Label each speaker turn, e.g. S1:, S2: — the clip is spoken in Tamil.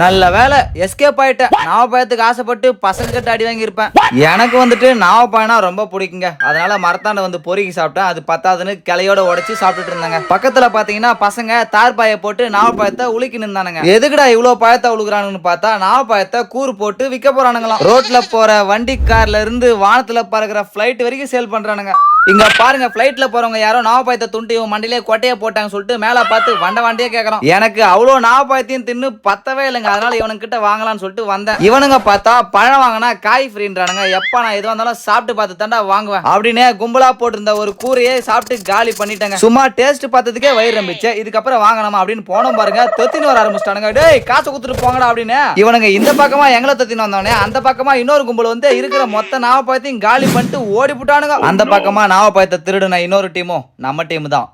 S1: நல்ல வேலை எஸ்கேப் ஆயிட்டேன். நாவப்பழத்துக்கு ஆசைப்பட்டு பசங்க கிட்ட அடி வாங்கியிருப்பேன். எனக்கு வந்துட்டு நாவப்பழம்னா ரொம்ப பிடிக்குங்க. அதனால மரத்தாண்ட வந்து பொறுக்கி சாப்பிட்டேன். அது பத்தாதுன்னு கிளையோட உடைச்சு சாப்பிட்டுட்டு இருந்தாங்க. பக்கத்துல பாத்தீங்கன்னா பசங்க தார்பாயை போட்டு நாவப்பழத்தை உலுக்கி நின்றானுங்க எதுக்குடா இவ்வளவு பழத்தை உழுகுறானுன்னு பார்த்தா நாவப்பழத்தை கூறு போட்டு விற்க போறானுங்களாம். ரோட்ல போற வண்டி கார்ல இருந்து வானத்துல பறக்கிற ஃபிளைட் வரைக்கும் சேல் பண்றானுங்க. இங்க பாருங்க ஃபிளைட்ல போறவங்க யாரோ நாவப்பாயத்தை துண்டு இவன் மண்டிலே கொட்டையை போட்டாங்க சொல்லிட்டு மேல பார்த்து வண்ட வண்டியே கேக்குறான். எனக்கு அவ்வளோ நாவப்பாயத்தையும் தின்னு பத்தவே இல்லைங்க. அதனால இவனுங்க கிட்ட வாங்கலாம்னு சொல்லிட்டு வந்தேன். இவனுங்க பார்த்தா பழம் வாங்கினா காய் ஃப்ரீன்றானுங்க. எப்ப நான் எதுவாக இருந்தாலும் சாப்பிட்டு பார்த்து தாண்டா வாங்குவேன். அப்படின்னு கும்பலா போட்டிருந்த ஒரு கூரையே சாப்பிட்டு காலி பண்ணிட்டாங்க. சும்மா டேஸ்ட் பார்த்ததுக்கே வயிறு ரம்பிச்சு இதுக்கப்புறம் வாங்கணுமா அப்படின்னு போனோம் பாருங்க. தொத்தின்னு வர ஆரம்பிச்சிட்டானுங்க. டேய் காசு கொடுத்துட்டு போங்கடா அப்படின்னு. இவனுங்க இந்த பக்கமா எங்களை தொத்தின்னு வந்தவனே அந்த பக்கமா இன்னொரு கும்பல் வந்து இருக்கிற மொத்த நாவப்பாயத்தையும் காலி பண்ணிட்டு ஓடி போட்டானுங்க அந்த பக்கமா நாவப்பாயத்தை திருடுன இன்னொரு டீமும் நம்ம டீம் தான்